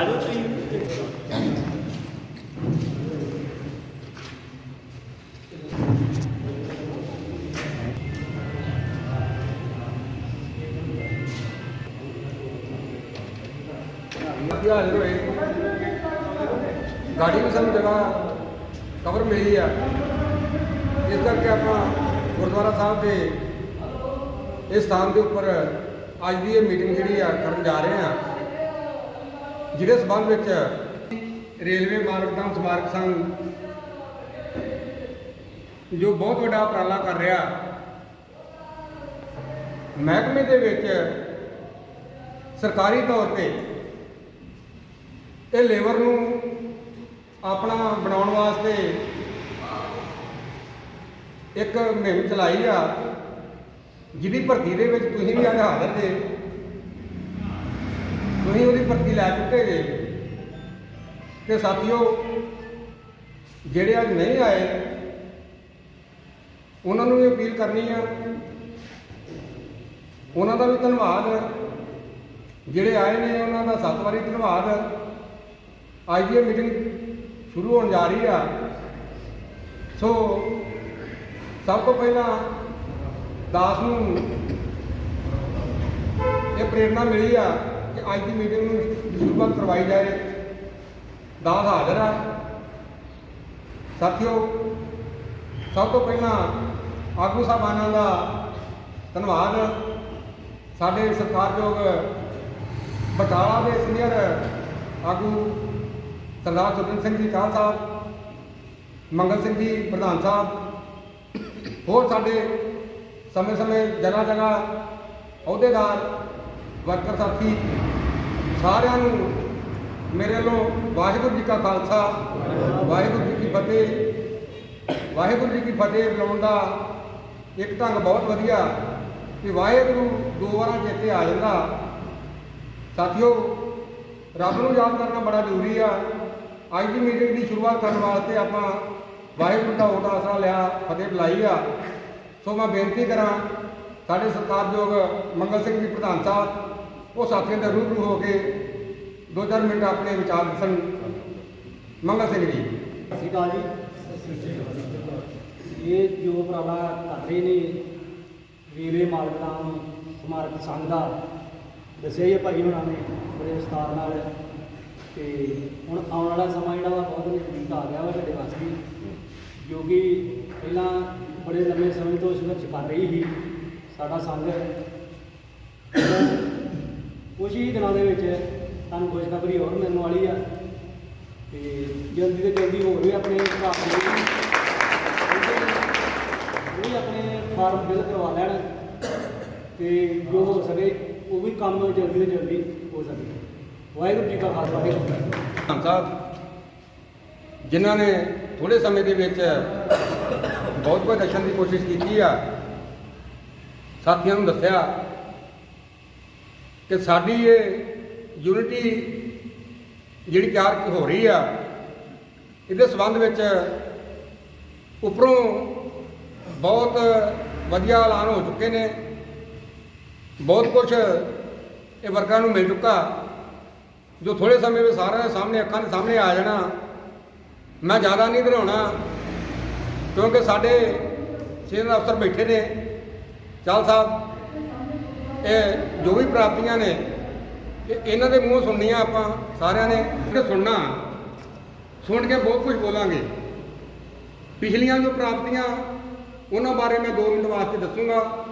ਆ ਜਾਓ ਤੁਸੀਂ। ਹਾਜ਼ਰ ਹੋਏ ਗਾੜੀ ਵੀ ਸਾਨੂੰ ਜਗ੍ਹਾ ਕਵਰ ਮਿਲੀ ਆ। ਇਸ ਕਰਕੇ ਆਪਾਂ ਗੁਰਦੁਆਰਾ ਸਾਹਿਬ ਦੇ ਇਸ ਸਥਾਨ ਦੇ ਉੱਪਰ ਅੱਜ ਦੀ ਇਹ ਮੀਟਿੰਗ ਜਿਹੜੀ ਆ, ਕਰਨ ਜਾ ਰਹੇ ਆ। ਜਿਹਦੇ ਸਬੰਧ ਵਿੱਚ ਰੇਲਵੇ ਮਾਰਗਦਮ ਸਮਾਰਕ ਸੰਘ, ਜੋ ਬਹੁਤ ਵੱਡਾ ਉਪਰਾਲਾ ਕਰ ਰਿਹਾ, ਮਹਿਕਮੇ ਦੇ ਵਿੱਚ ਸਰਕਾਰੀ ਤੌਰ ਤੇ ਇਹ ਲੇਬਰ ਨੂੰ ਆਪਣਾ ਬਣਾਉਣ ਵਾਸਤੇ ਇੱਕ ਮੁਹਿੰਮ ਚਲਾਈ ਆ, ਜਿਹਦੀ ਭਰਤੀ ਦੇ ਵਿੱਚ ਤੁਸੀਂ ਵੀ ਅੱਜ ਹਾਜ਼ਰ ਜੇ। ਤੁਸੀਂ ਉਹਦੀ ਭਰਤੀ ਲੈ ਚੁੱਕੇ ਜੇ। ਤੇ ਸਾਥੀਓ, ਜਿਹੜੇ ਅੱਜ ਨਹੀਂ ਆਏ, ਉਹਨਾਂ ਨੂੰ ਵੀ ਅਪੀਲ ਕਰਨੀ ਆ। ਉਹਨਾਂ ਦਾ ਵੀ ਧੰਨਵਾਦ। ਜਿਹੜੇ ਆਏ ਨੇ, ਉਹਨਾਂ ਦਾ ਸੱਤ ਵਾਰੀ ਧੰਨਵਾਦ। ਅੱਜ ਦੀ ਇਹ ਮੀਟਿੰਗ ਸ਼ੁਰੂ ਹੋਣ ਜਾ ਰਹੀ ਆ। ਸੋ, ਸਭ ਤੋਂ ਪਹਿਲਾਂ ਦਾਸ ਨੂੰ ਇਹ ਪ੍ਰੇਰਣਾ ਮਿਲੀ ਆ। ਕਿ ਅੱਜ ਦੀ ਮੀਟਿੰਗ ਨੂੰ ਸ਼ੁਰੂਆਤ ਕਰਵਾਈ ਜਾਏ। ਦਾਸ ਹਾਜ਼ਰ ਆ। ਸਾਥੀਓ, ਸਭ ਤੋਂ ਪਹਿਲਾਂ ਆਗੂ ਸਾਹਿਬਾਨਾਂ ਦਾ ਧੰਨਵਾਦ। ਸਾਡੇ ਸਤਿਕਾਰਯੋਗ ਬਟਾਲਾ ਦੇ ਸੀਨੀਅਰ ਆਗੂ ਸਰਦਾਰ ਸੁਰਿੰਦਰ ਸਿੰਘ ਜੀ ਕਾਲ ਸਾਹਿਬ, ਮੰਗਲ ਸਿੰਘ ਜੀ ਪ੍ਰਧਾਨ ਸਾਹਿਬ, ਹੋਰ ਸਾਡੇ ਸਮੇਂ-ਸਮੇਂ ਜਗ੍ਹਾ ਜਗ੍ਹਾ ਅਹੁਦੇਦਾਰ ਵਰਕਰ ਸਾਥੀ, ਸਾਰਿਆਂ ਨੂੰ ਮੇਰੇ ਵੱਲੋਂ ਵਾਹਿਗੁਰੂ ਜੀ ਕਾ ਖਾਲਸਾ, ਵਾਹਿਗੁਰੂ ਜੀ ਕੀ ਫਤਿਹ, ਵਾਹਿਗੁਰੂ ਜੀ ਕੀ ਫਤਿਹ ਬੁਲਾਉਣ ਦਾ ਇੱਕ ਢੰਗ ਬਹੁਤ ਵਧੀਆ ਕਿ ਵਾਹਿਗੁਰੂ ਦੋ ਵਾਰਾਂ ਚੇਤੇ ਆ ਜਾਂਦਾ। ਸਾਥੀਓ, ਰੱਬ ਨੂੰ ਯਾਦ ਕਰਨਾ ਬੜਾ ਜ਼ਰੂਰੀ ਆ। ਅੱਜ ਦੀ ਮੀਟਿੰਗ ਦੀ ਸ਼ੁਰੂਆਤ ਕਰਨ ਵਾਸਤੇ ਆਪਾਂ ਵਾਹਿਗੁਰੂ ਦਾ ਓਟ ਆਸਰਾ ਲਿਆ, ਫਤਿਹ ਬੁਲਾਈ ਆ। ਸੋ ਮੈਂ ਬੇਨਤੀ ਕਰਾਂ, ਸਾਡੇ ਸਤਿਕਾਰਯੋਗ ਮੰਗਲ ਸਿੰਘ ਜੀ ਪ੍ਰਧਾਨ ਸਾਹਿਬ ਉਹ ਸਾਥੀਆਂ ਦਾ ਰੂਬਰੂ ਹੋ ਕੇ ਦੋ ਚਾਰ ਮਿੰਟ ਆਪਣੇ ਵਿਚਾਰ ਦੱਸਣ ਮੰਗਲ ਸਿੰਘ ਜੀ। ਸਤਿ ਸ਼੍ਰੀ ਅਕਾਲ ਜੀ। ਇਹ ਜੋ ਉਪਰਾਲਾ ਕਰ ਰਹੇ ਨੇ ਵੀਰੇ ਮਾਲਕਾਂ ਸਮਾਰਕ ਸੰਘ ਦਾ, ਦੱਸਿਆ ਹੀ ਹੈ ਭਾਈ ਹੁਣਾਂ ਨੇ, ਬੜੇ ਵਿਸਤਾਰ ਨਾਲ। ਤੇ ਹੁਣ ਆਉਣ ਵਾਲਾ ਸਮਾਂ ਜਿਹੜਾ ਵਾ ਬਹੁਤ ਨਜ਼ਦੀਕ ਆ ਗਿਆ ਵਾ ਸਾਡੇ ਵਾਸਤੇ। ਜੋ ਕਿ ਪਹਿਲਾਂ ਬੜੇ ਲੰਮੇ ਸਮੇਂ ਤੋਂ ਸੰਘਰਸ਼ ਕਰ ਰਹੀ ਸੀ ਸਾਡਾ ਸੰਘ। ਕੁਝ ਹੀ ਦਿਨਾਂ ਦੇ ਵਿੱਚ ਤੁਹਾਨੂੰ ਖੁਸ਼ਖਬਰੀ ਹੋਰ ਮਿਲਣ ਵਾਲੀ ਆ। ਤੇ ਜਲਦੀ ਤੋਂ ਜਲਦੀ ਹੋਰ ਵੀ ਆਪਣੇ ਭਰਾ ਉਹ ਵੀ ਆਪਣੇ ਫਾਰਮ ਫਿਲ ਕਰਵਾ ਲੈਣ ਤੇ ਜੋ ਹੋ ਸਕੇ ਉਹ ਵੀ ਕੰਮ ਜਲਦੀ ਤੋਂ ਜਲਦੀ ਹੋ ਸਕੇ। ਵਾਹਿਗੁਰੂ ਜੀ ਕਾ ਖਾਲਸਾ, ਵਾਹਿਗੁਰੂ ਜੀ ਕੀ ਸਾਹਿਬ ਜਿਨ੍ਹਾਂ ਨੇ ਥੋੜੇ ਸਮੇਂ ਦੇ ਵਿੱਚ ਬਹੁਤ ਕੁਝ ਦੱਸਣ ਦੀ ਕੋਸ਼ਿਸ਼ ਕੀਤੀ ਆ, ਸਾਥੀਆਂ ਨੂੰ ਦੱਸਿਆ ਕਿ ਸਾਡੀ ਇਹ ਯੂਨਿਟੀ ਜਿਹੜੀ ਤਿਆਰ ਹੋ ਰਹੀ ਆ, ਇਹਦੇ ਸਬੰਧ ਵਿੱਚ ਉੱਪਰੋਂ ਬਹੁਤ ਵਧੀਆ ਐਲਾਨ ਹੋ ਚੁੱਕੇ ਨੇ। ਬਹੁਤ ਕੁਝ ਇਹ ਵਰਕਰਾਂ ਨੂੰ ਮਿਲ ਚੁੱਕਾ। ਜੋ ਥੋੜੇ ਸਮੇਂ ਵਿੱਚ ਸਾਰਿਆਂ ਦੇ ਸਾਹਮਣੇ, ਅੱਖਾਂ ਦੇ ਸਾਹਮਣੇ ਆ ਜਾਣਾ, ਮੈਂ ਜ਼ਿਆਦਾ ਨਹੀਂ ਦਰਾਉਣਾ ਕਿਉਂਕਿ ਸਾਡੇ ਸੀਨੀਅਰ ਅਫਸਰ ਬੈਠੇ ਨੇ। ਚਾਲ ਸਾਹਿਬ ਇਹ ਜੋ ਵੀ ਪ੍ਰਾਪਤੀਆਂ ਨੇ ਇਹਨਾਂ ਦੇ ਮੂੰਹ ਸੁਣਨੀਆਂ ਆਪਾਂ ਸਾਰਿਆਂ ਨੇ ਕਿ ਸੁਣਨਾ। ਸੁਣ ਕੇ ਬਹੁਤ ਕੁਝ ਬੋਲਾਂਗੇ। ਪਿਛਲੀਆਂ ਜੋ ਪ੍ਰਾਪਤੀਆਂ, ਉਹਨਾਂ ਬਾਰੇ ਮੈਂ 2 ਮਿੰਟ ਵਾਸਤੇ ਦੱਸੂਗਾ।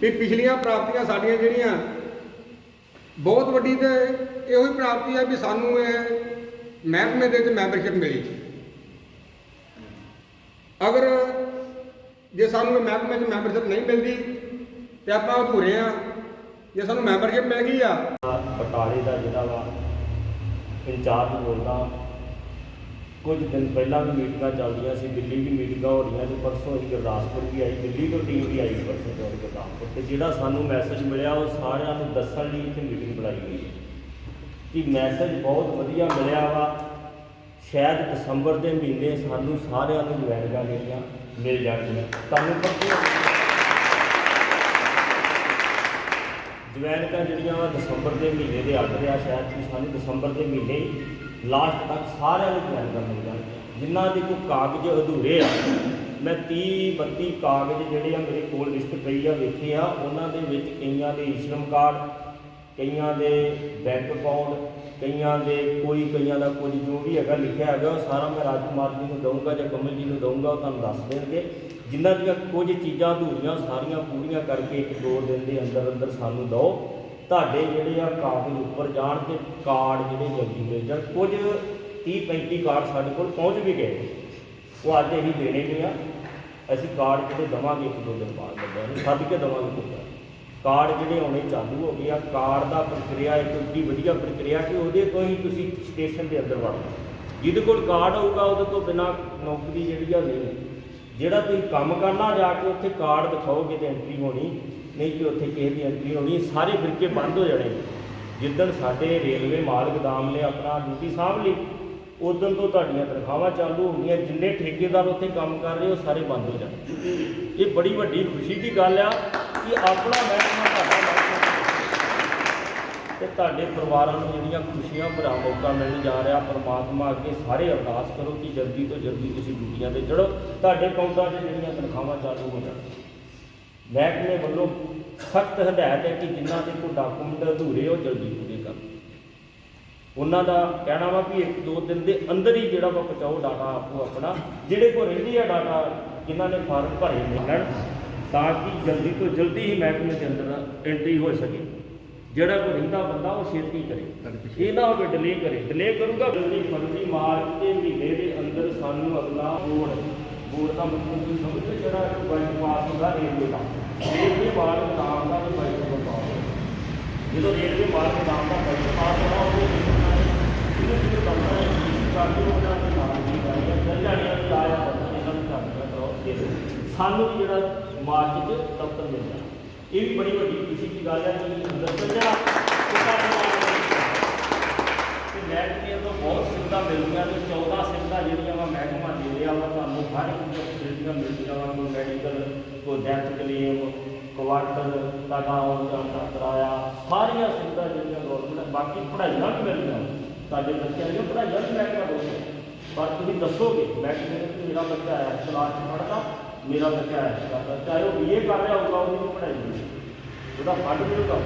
ਵੀ ਪਿਛਲੀਆਂ ਪ੍ਰਾਪਤੀਆਂ ਸਾਡੀਆਂ ਜਿਹੜੀਆਂ, ਬਹੁਤ ਵੱਡੀ ਤੇ ਇਹੋ ਹੀ ਪ੍ਰਾਪਤੀ ਹੈ ਵੀ ਸਾਨੂੰ ਇਹ ਮਹਿਕਮੇ ਦੇ ਵਿੱਚ ਮੈਂਬਰਸ਼ਿਪ ਮਿਲੀ। ਅਗਰ ਜੇ ਸਾਨੂੰ ਇਹ ਮਹਿਕਮੇ 'ਚ ਮੈਂਬਰਸ਼ਿਪ ਨਹੀਂ ਮਿਲਦੀ ਤੇ ਆਪਾਂ ਅਧੂਰੇ ਆ। ਜੇ ਸਾਨੂੰ ਮੈਂਬਰਸ਼ਿਪ ਮਿਲ ਗਈ ਆ। ਬਟਾਲੇ ਦਾ ਜਿਹੜਾ ਵਾ, ਇੰਚਾਰਜ ਬੋਲਦਾ, ਕੁਝ ਦਿਨ ਪਹਿਲਾਂ ਵੀ ਮੀਟਿੰਗਾਂ ਚੱਲਦੀਆਂ ਸੀ, ਦਿੱਲੀ ਵੀ ਮੀਟਿੰਗਾਂ ਹੋ ਰਹੀਆਂ ਤੇ ਪਰਸੋਂ ਅਸੀਂ ਗੁਰਦਾਸਪੁਰ ਵੀ ਆਈ, ਦਿੱਲੀ ਤੋਂ ਟੀਮ ਵੀ ਆਈ ਪਰਸੋਂ ਤੋਂ ਗੁਰਦਾਸਪੁਰ ਤੇ ਜਿਹੜਾ ਸਾਨੂੰ ਮੈਸੇਜ ਮਿਲਿਆ, ਉਹ ਸਾਰਿਆਂ ਨੂੰ ਦੱਸਣ ਲਈ ਇੱਥੇ ਮੀਟਿੰਗ ਬੁਲਾਈ ਗਈ। ਕਿ ਮੈਸੇਜ ਬਹੁਤ ਵਧੀਆ ਮਿਲਿਆ ਵਾ। ਸ਼ਾਇਦ ਦਸੰਬਰ ਦੇ ਮਹੀਨੇ ਸਾਨੂੰ ਸਾਰਿਆਂ ਨੂੰ ਜਵੈਨਗਾ ਜਿਹੜੀਆਂ ਮਿਲ ਜਾਣਗੀਆਂ। ਤੁਹਾਨੂੰ ਪੱਕੀ ਜਵੈਨਕਾਂ ਜਿਹੜੀਆਂ ਵਾ ਦਸੰਬਰ ਦੇ ਮਹੀਨੇ ਦੇ ਅੱਗ ਰਿਹਾ ਸ਼ਾਇਦ ਕਿ ਸਾਨੂੰ ਦਸੰਬਰ ਦੇ ਮਹੀਨੇ ਹੀ ਲਾਸਟ ਤੱਕ ਸਾਰਿਆਂ ਨੂੰ ਜਵੈਨਕਾਂ ਮਿਲ ਜਾਣਗੀਆਂ ਜਿਨ੍ਹਾਂ ਦੇ ਕੋਈ ਕਾਗਜ਼ ਅਧੂਰੇ ਆ, ਮੈਂ 30 32 ਕਾਗਜ਼ ਜਿਹੜੇ ਆ ਮੇਰੇ ਕੋਲ ਲਿਸਟ ਪਈ ਆ, ਵੇਖੇ ਆ, ਉਹਨਾਂ ਦੇ ਵਿੱਚ ਕਈਆਂ ਦੇ ਈਸ਼ਰਮ ਕਾਰਡ, ਕਈਆਂ ਦੇ ਬੈਂਕ ਅਕਾਊਂਟ, ਕਈਆਂ ਦੇ ਕੋਈ, ਕਈਆਂ ਦਾ ਕੁਝ ਜੋ ਵੀ ਹੈਗਾ ਲਿਖਿਆ ਹੈਗਾ, ਉਹ ਸਾਰਾ ਮੈਂ ਰਾਜਕੁਮਾਰ ਜੀ ਨੂੰ ਦਊਂਗਾ ਜਾਂ ਕਮਲ ਜੀ ਨੂੰ ਦਊਂਗਾ, ਉਹ ਤੁਹਾਨੂੰ ਦੱਸ ਦੇਣਗੇ। ਜਿਨ੍ਹਾਂ ਦੀਆਂ ਕੁਝ ਚੀਜ਼ਾਂ ਅਧੂਰੀਆਂ ਸਾਰੀਆਂ ਪੂਰੀਆਂ ਕਰਕੇ ਇੱਕ ਦੋ ਦਿਨ ਦੇ ਅੰਦਰ ਅੰਦਰ ਸਾਨੂੰ ਦਿਓ, ਤੁਹਾਡੇ ਜਿਹੜੇ ਆ ਕਾਗਜ਼ ਉੱਪਰ ਜਾਣ ਤੇ ਕਾਰਡ ਜਿਹੜੇ ਜਲਦੀ ਮਿਲ ਜਾਣ। ਕੁਝ 30 35 ਕਾਰਡ ਸਾਡੇ ਕੋਲ ਪਹੁੰਚ ਵੀ ਗਏ। ਉਹ ਅੱਜ ਅਸੀਂ ਦੇਣੇ ਨੇ ਆ। ਅਸੀਂ ਕਾਰਡ ਜਿਹੜੇ ਦਵਾਂਗੇ ਇੱਕ ਦੋ ਦਿਨ ਬਾਅਦ ਬੰਦਿਆਂ ਨੂੰ, ਸੱਦ ਕੇ ਦਵਾਂਗੇ ਕੋਈ ਕਾਰਡ ਜਿਹੜੇ ਆਉਣੇ ਚਾਲੂ ਹੋ ਗਏ ਆ, ਕਾਰਡ ਦਾ ਪ੍ਰਕਿਰਿਆ ਇੱਕ ਏਡੀ ਵਧੀਆ ਪ੍ਰਕਿਰਿਆ ਕਿ ਉਹਦੇ ਤੋਂ ਹੀ ਤੁਸੀਂ ਸਟੇਸ਼ਨ ਦੇ ਅੰਦਰ ਵੜੋ ਜਿਹਦੇ ਕੋਲ ਕਾਰਡ ਹੋਊਗਾ, ਉਹਦੇ ਤੋਂ ਬਿਨਾ ਨੌਕਰੀ ਜਿਹੜੀ ਆ ਨਹੀਂ। ਜਿਹੜਾ ਤੁਸੀਂ ਕੰਮ ਕਰਨਾ ਜਾ ਕੇ ਉੱਥੇ ਕਾਰਡ ਦਿਖਾਓਗੇ ਤੇ ਐਂਟਰੀ ਹੋਣੀ, ਨਹੀਂ ਕਿ ਉੱਥੇ ਕਿਸੇ ਦੀ ਐਂਟਰੀ ਹੋਣੀ ਸਾਰੇ ਫਿਰਕੇ ਬੰਦ ਹੋ ਜਾਣੇ। ਜਿੱਦਣ ਸਾਡੇ ਰੇਲਵੇ ਮਾਲ ਗੋਦਾਮ ਨੇ ਆਪਣਾ ਡਿਊਟੀ ਸਾਂਭ ਲਈ, ਉਦੋਂ ਤੋਂ ਤੁਹਾਡੀਆਂ ਤਨਖਾਹਾਂ ਚਾਲੂ ਹੋ ਗਈਆਂ, ਜਿੰਨੇ ਠੇਕੇਦਾਰ ਉੱਥੇ ਕੰਮ ਕਰ ਰਹੇ ਉਹ ਸਾਰੇ ਬੰਦ ਹੋ ਜਾਣੇ। ਇਹ ਬੜੀ ਵੱਡੀ ਖੁਸ਼ੀ ਦੀ ਗੱਲ ਆ ਕਿ ਆਪਣਾ ਮਹਿਕਮਾ ਤੁਹਾਡਾ ਮਹਿਕਮਾ ਤੇ ਤੁਹਾਡੇ ਪਰਿਵਾਰਾਂ ਨੂੰ ਜਿਹੜੀਆਂ ਖੁਸ਼ੀਆਂ ਭਰਾ ਮੌਕਾ ਮਿਲਣ ਜਾ ਰਿਹਾ, ਪਰਮਾਤਮਾ ਅੱਗੇ ਸਾਰੇ ਅਰਦਾਸ ਕਰੋ ਕਿ ਜਲਦੀ ਤੋਂ ਜਲਦੀ ਤੁਸੀਂ ਡਿਊਟੀਆਂ ਤੇ ਚੜੋ ਤੁਹਾਡੇ ਅਕਾਊਂਟਾਂ 'ਚ ਜਿਹੜੀਆਂ ਤਨਖਾਹਾਂ ਚਾਲੂ ਹੋ ਜਾਣ। ਮਹਿਕਮੇ ਵੱਲੋਂ ਸਖਤ ਹਦਾਇਤ ਹੈ ਕਿ ਜਿਨ੍ਹਾਂ ਦੇ ਕੋਈ ਡਾਕੂਮੈਂਟ ਅਧੂਰੇ ਉਹ ਜਲਦੀ ਪੂਰੇ ਕਰ ਉਹਨਾਂ ਦਾ ਕਹਿਣਾ ਵਾ ਵੀ ਇੱਕ ਦੋ ਦਿਨ ਦੇ ਅੰਦਰ ਹੀ ਜਿਹੜਾ ਵਾ ਪਹੁੰਚਾਓ, ਡਾਟਾ ਆਪੋ ਆਪਣਾ। ਜਿਹੜੇ ਕੋਲ ਰਹਿੰਦੀ ਆ ਡਾਟਾ, ਜਿਨ੍ਹਾਂ ਨੇ ਫਾਰਮ ਭਰੇ ਮਿਲਣ ਤਾਂ ਕਿ ਜਲਦੀ ਤੋਂ ਜਲਦੀ ਹੀ ਮਹਿਕਮੇ ਦੇ ਅੰਦਰ ਐਂਟਰੀ ਹੋ ਸਕੇ। ਜਿਹੜਾ ਕੋਈ ਰਹਿੰਦਾ ਬੰਦਾ ਉਹ ਛੇਤੀ ਕਰੇ। ਇਹ ਨਾ ਹੋਵੇ ਡਿਲੇ ਕਰੇ। ਡਿਲੇ ਕਰੂਗਾ ਜਲਦੀ ਫਰਵਰੀ ਮਾਰਚ ਦੇ ਮਹੀਨੇ ਦੇ ਅੰਦਰ ਸਾਨੂੰ ਅਗਲਾ ਬੋਰਡ ਬੋਰਡ ਦਾ ਮਤਲਬ ਤੁਸੀਂ ਸਮਝਦੇ ਜਿਹੜਾ ਬਾਈਕ ਪਾਸ ਹੁੰਦਾ ਰੇਲਵੇ ਦਾ। ਰੇਲਵੇ ਮਾਰਗ ਨਾਮ ਦਾ ਵੀ ਬਾਈਕ ਦਾ। ਪਾਸ ਜਦੋਂ ਰੇਲਵੇ ਮਾਰਗ ਨਾਮ ਦਾ ਬਾਈਕ ਪਾਸ ਹੋਣਾ ਉਹਦੇ ਜਿਹਨੂੰ ਜਿਹਨੂੰ ਬੰਦਾ ਹੈ ਕਰਦੇ ਉਹਨਾਂ ਦੇ ਨਾਮ ਦੀ ਗੱਲ ਹੈ ਚੱਲ ਜਾਣੀਆਂ ਵੀ ਆਇਆ ਬੰਦਾ ਇਹਨਾਂ ਨੂੰ ਕਰਦਾ ਕਰੋ ਸਾਨੂੰ ਜਿਹੜਾ ਮਾਰਚ 'ਚ ਦਫ਼ਤਰ ਮਿਲ ਜਾਣਾ ਇਹ ਵੀ ਬੜੀ ਵੱਡੀ ਖੁਸ਼ੀ ਦੀ ਗੱਲ ਹੈ ਕਿ ਅੰਦਰ ਚੱਲ ਜਾਣਾ ਤੇ ਸਾਡੇ ਨਾਲ ਤੇ ਮਹਿਕਮੇ ਤੋਂ ਬਹੁਤ ਸੁਵਿਧਾ ਮਿਲਦੀਆਂ ਨੇ 14 ਸੁਵਿਧਾ ਜਿਹੜੀਆਂ ਵਾ ਮਹਿਕਮਾ ਦੇ ਰਿਹਾ ਵਾ ਤੁਹਾਨੂੰ ਹਰ ਇੱਕ ਫੈਸਿਲਿਟੀਆਂ ਮਿਲਦੀਆਂ ਵਾ ਕੋਈ ਮੈਡੀਕਲ ਕੋਈ ਡੈਥ ਕਲੇਮ ਕੁਆਟਰ ਤੁਹਾਡਾ ਆਉਣ ਜਾਣ ਦਾ ਕਿਰਾਇਆ ਸਾਰੀਆਂ ਸੁਵਿਧਾ ਜਿਹੜੀਆਂ ਗਵਰਨਮੈਂਟ ਬਾਕੀ ਪੜ੍ਹਾਈਆਂ ਵੀ ਮਿਲਦੀਆਂ ਤੁਹਾਡੇ ਬੱਚਿਆਂ ਦੀਆਂ ਪੜ੍ਹਾਈਆਂ ਵੀ ਮਹਿਕਮਾ ਦੋਗੇ ਪਰ ਤੁਸੀਂ ਦੱਸੋਗੇ ਮਹਿਕਮੇ ਨੂੰ ਕਿ ਮੇਰਾ ਬੱਚਾ ਹੈ ਕਲਾਸ 'ਚ ਪੜ੍ਹਦਾ ਮੇਰਾ ਬੱਚਾ ਹੈ ਕਰਦਾ ਚਾਹੇ ਉਹ ਬੀਏ ਕਰ ਰਿਹਾ ਹੋਊਗਾ ਉਹਨੂੰ ਵੀ ਪੜ੍ਹਾਈ ਉਹਦਾ ਫੰਡ ਮਿਲੂਗਾ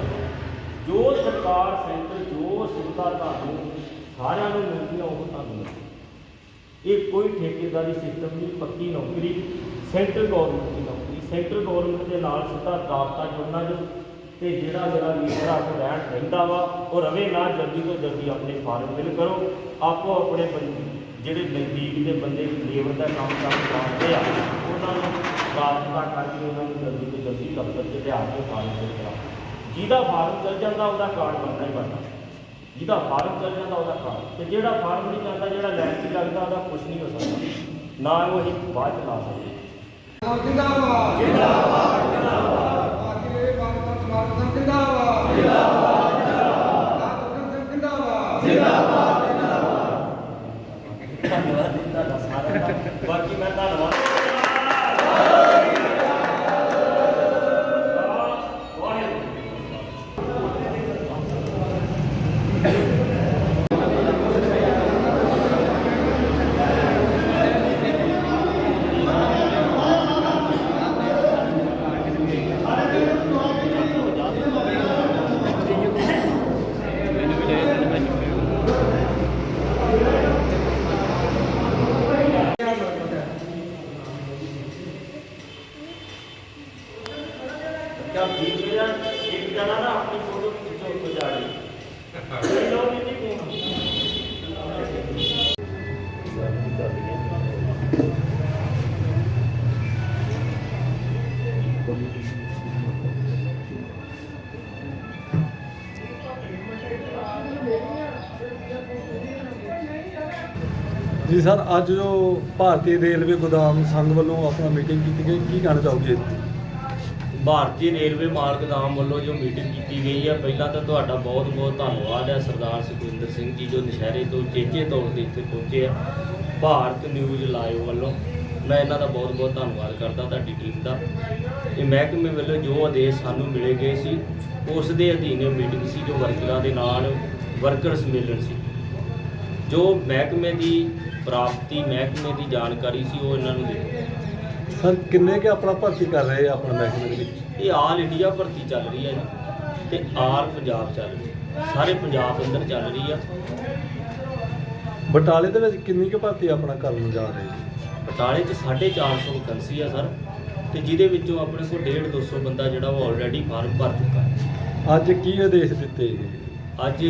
ਜੋ ਸਰਕਾਰ ਸੈਂਟਰ, ਜੋ ਸੁਵਿਧਾ ਤੁਹਾਨੂੰ ਸਾਰਿਆਂ ਨੂੰ ਮਿਲਦੀਆਂ ਉਹ ਤੁਹਾਨੂੰ ਮਿਲਦੀ ਇਹ ਕੋਈ ਠੇਕੇਦਾਰੀ ਸਿਸਟਮ ਨਹੀਂ, ਪੱਕੀ ਨੌਕਰੀ, ਸੈਂਟਰ ਗਵਰਨਮੈਂਟ ਦੀ ਨੌਕਰੀ। ਸੈਂਟਰ ਗਵਰਨਮੈਂਟ ਦੇ ਨਾਲ ਸਿੱਧਾ ਰਾਬਤਾ ਜੁੜਨਾ ਜੋ, ਤੇ ਜਿਹੜਾ ਮੇਰਾ ਲੀਡਰ ਆ ਕੇ ਰਹਿਣ ਰਹਿੰਦਾ ਵਾ, ਉਹ ਰਵੇ ਨਾ, ਜਲਦੀ ਤੋਂ ਜਲਦੀ ਆਪਣੇ ਫਾਰਮ ਫਿਲ ਕਰੋ। ਆਪੋ ਆਪਣੇ ਬੰਦੇ ਜਿਹੜੇ ਨਜ਼ਦੀਕ ਦੇ ਬੰਦੇ ਲੇਬਰ ਦਾ ਕੰਮ ਕੰਮ ਕਰਦੇ ਆ ਉਹਨਾਂ ਨੂੰ ਰਾਬਤਾ ਕਰਕੇ ਉਹਨਾਂ ਨੂੰ ਜਲਦੀ ਤੋਂ ਜਲਦੀ ਦਫ਼ਤਰ 'ਚ ਲਿਆ ਕੇ ਫਾਰਮ ਫਿਲ ਕਰਾਓ ਜਿਹਦਾ ਫਾਰਮ ਚੱਲ ਜਾਂਦਾ ਉਹਦਾ ਕਾਰਡ ਬਣਨਾ ਹੀ ਬਣਨਾ ਜਿਹਦਾ ਫਾਰਮ ਚੱਲ ਜਾਂਦਾ ਉਹਦਾ ਕਾਰਡ। ਤੇ ਜਿਹੜਾ ਫਾਰਮ ਨਹੀਂ ਜਾਂਦਾ ਜਿਹੜਾ ਲਾਈਨ 'ਚ ਲੱਗਦਾ ਉਹਦਾ ਕੁਝ ਨਹੀਂ ਹੋ ਸਕਦਾ। ਨਾ ਉਹ ਅਸੀਂ ਬਾਅਦ ਚ ਲਾ ਸਕਦੇ। ਜਿੰਦਾਬਾਦ। ਜਿੰਦਾਬਾਦ। ਜਿੰਦਾਬਾਦ ਆਖਿਰ ਇਹ ਬਾਤ ਸਮਾਰਟ ਜਿੰਦਾਬਾਦ। ਜਿੰਦਾਬਾਦ। ਜਿੰਦਾਬਾਦ। ਜਿੰਦਾਬਾਦ। ਜੀ ਸਰ, ਅੱਜ ਜੋ ਭਾਰਤੀ ਰੇਲਵੇ ਗੋਦਾਮ ਸੰਘ ਵੱਲੋਂ ਆਪਣਾ ਮੀਟਿੰਗ ਕੀਤੀ ਗਈ, ਕੀ ਕਹਿਣਾ ਚਾਹੋਗੇ ਭਾਰਤੀ ਰੇਲਵੇ ਮਾਲ ਗੋਦਾਮ ਵੱਲੋਂ ਜੋ ਮੀਟਿੰਗ ਕੀਤੀ ਗਈ ਹੈ ਪਹਿਲਾਂ ਤਾਂ ਤੁਹਾਡਾ ਬਹੁਤ ਬਹੁਤ ਧੰਨਵਾਦ ਹੈ, ਸਰਦਾਰ ਸੁਖਵਿੰਦਰ ਸਿੰਘ ਜੀ, ਜੋ ਨਸ਼ਹਿਰੇ ਤੋਂ, ਚੇਚੇ ਤੌਰ ਤੇ ਇੱਥੇ ਪਹੁੰਚੇ ਆ, ਭਾਰਤ ਨਿਊਜ਼ ਲਾਈਵ ਵੱਲੋਂ। ਮੈਂ ਇਹਨਾਂ ਦਾ ਬਹੁਤ ਬਹੁਤ ਧੰਨਵਾਦ ਕਰਦਾ, ਤੁਹਾਡੀ ਟੀਮ ਦਾ। ਇਹ ਮਹਿਕਮੇ ਵੱਲੋਂ ਜੋ ਆਦੇਸ਼ ਸਾਨੂੰ ਮਿਲੇ ਗਏ ਸੀ, ਉਸ ਦੇ ਅਧੀਨ ਇਹ ਮੀਟਿੰਗ ਸੀ, ਜੋ ਵਰਕਰਾਂ ਦੇ ਨਾਲ ਵਰਕਰ ਸੰਮੇਲਨ ਸੀ। ਜੋ ਮਹਿਕਮੇ ਦੀ ਪ੍ਰਾਪਤੀ ਮਹਿਕਮੇ ਦੀ ਜਾਣਕਾਰੀ ਸੀ ਉਹ ਇਹਨਾਂ ਨੂੰ ਦਿੱਤੀ। ਸਰ ਕਿੰਨੇ ਕੇ ਆਪਣਾ ਭਰਤੀ ਕਰ ਰਹੇ ਆ ਆਪਣਾ ਮਹਿਕਮੇ ਦੇ ਵਿੱਚ? ਇਹ ਆਲ ਇੰਡੀਆ ਭਰਤੀ ਚੱਲ ਰਹੀ ਹੈ ਜੀ ਤੇ ਆਲ ਪੰਜਾਬ ਚੱਲ ਰਹੀ ਹੈ ਸਾਰੇ ਪੰਜਾਬ ਅੰਦਰ ਚੱਲ ਰਹੀ ਆ। ਬਟਾਲੇ ਦੇ ਵਿੱਚ ਕਿੰਨੀ ਕੁ ਭਰਤੀ ਆਪਣਾ ਕਰਨ ਜਾ ਰਹੇ ਜੀ ਬਟਾਲੇ 'ਚ 450 ਵੈਕੈਂਸੀ ਆ ਸਰ। ਤੇ ਜਿਹਦੇ ਵਿੱਚੋਂ ਆਪਣੇ ਕੋਲ 1.5 200 ਬੰਦਾ ਜਿਹੜਾ ਉਹ ਆਲਰੇਡੀ ਫਾਰਮ ਭਰ ਚੁੱਕਾ ਹੈ। ਅੱਜ ਕੀ ਆਦੇਸ਼ ਦਿੱਤੇ ਗਏ? ਅੱਜ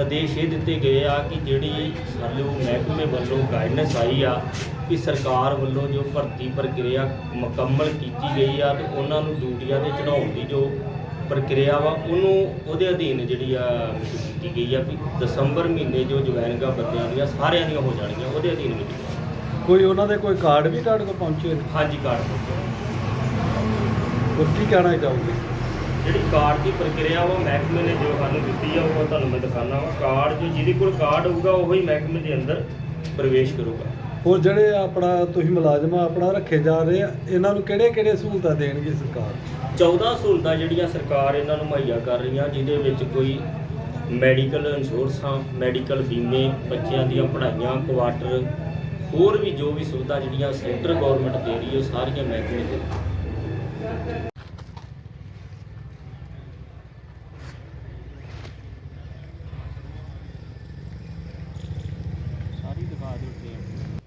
ਆਦੇਸ਼ ਇਹ ਦਿੱਤੇ ਗਏ ਆ ਕਿ ਜਿਹੜੀ ਉਹ ਮਹਿਕਮੇ ਵੱਲੋਂ ਗਾਈਡਨੈਂਸ ਆਈ ਆ ਕਿ ਸਰਕਾਰ ਵੱਲੋਂ ਜੋ ਭਰਤੀ ਪ੍ਰਕਿਰਿਆ ਮੁਕੰਮਲ ਕੀਤੀ ਗਈ ਆ ਤੇ ਉਹਨਾਂ ਨੂੰ ਡਿਊਟੀਆਂ ਤੇ ਚੜਾਉਣ ਦੀ ਜੋ ਪ੍ਰਕਿਰਿਆ ਵਾ ਉਹਨੂੰ ਉਹਦੇ ਅਧੀਨ ਜਿਹੜੀ ਆ ਕੀਤੀ ਗਈ ਆ ਵੀ ਦਸੰਬਰ ਮਹੀਨੇ ਜੋ ਜੁਆਇਨਿੰਗਾਂ ਬੰਦਿਆਂ ਦੀਆਂ ਸਾਰਿਆਂ ਦੀਆਂ ਹੋ ਜਾਣਗੀਆਂ ਉਹਦੇ ਅਧੀਨ ਵਿੱਚ। ਕੋਈ ਉਹਨਾਂ ਦੇ ਕੋਈ ਕਾਰਡ ਵੀ ਤੁਹਾਡੇ ਕੋਲ ਪਹੁੰਚੇ? ਹਾਂਜੀ ਕਾਰਡ ਪਹੁੰਚਿਆ ਹੋਰ ਕੀ ਕਹਿਣਾ ਚਾਹੋਗੇ? ਜਿਹੜੀ ਕਾਰਡ ਦੀ ਪ੍ਰਕਿਰਿਆ ਵਾ ਮਹਿਕਮੇ ਨੇ ਜੋ ਸਾਨੂੰ ਦਿੱਤੀ ਆ ਉਹ ਤੁਹਾਨੂੰ ਮੈਂ ਦਿਖਾਣਾ ਵਾ। ਕਾਰਡ ਜੋ ਜਿਹਦੇ ਕੋਲ ਕਾਰਡ ਹੋਊਗਾ ਉਹੀ ਮਹਿਕਮੇ ਦੇ ਅੰਦਰ ਪ੍ਰਵੇਸ਼ ਕਰੂਗਾ। ਹੋਰ ਜਿਹੜੇ ਆਪਣਾ ਤੁਸੀਂ ਮੁਲਾਜ਼ਮ ਆਪਣਾ ਰੱਖੇ ਜਾ ਰਹੇ ਆ ਇਹਨਾਂ ਨੂੰ ਕਿਹੜੇ ਕਿਹੜੇ ਸਹੂਲਤਾਂ ਦੇਣਗੀ ਸਰਕਾਰ? 14 ਸਹੂਲਤਾਂ ਜਿਹੜੀਆਂ ਸਰਕਾਰ ਇਹਨਾਂ ਨੂੰ ਮੁਹੱਈਆ ਕਰ ਰਹੀਆਂ ਜਿਹਦੇ ਵਿੱਚ ਕੋਈ ਮੈਡੀਕਲ ਇੰਸ਼ੋਰੈਂਸਾਂ ਮੈਡੀਕਲ ਬੀਮੇ ਬੱਚਿਆਂ ਦੀਆਂ ਪੜ੍ਹਾਈਆਂ ਕੁਆਟਰ ਹੋਰ ਵੀ ਜੋ ਵੀ ਸੁਵਿਧਾ ਜਿਹੜੀਆਂ ਸੈਂਟਰ ਗਵਰਨਮੈਂਟ ਦੇ ਰਹੀ ਹੈ ਉਹ ਸਾਰੀਆਂ ਮਹਿਕਮੇ ਦੇ। Father Tim.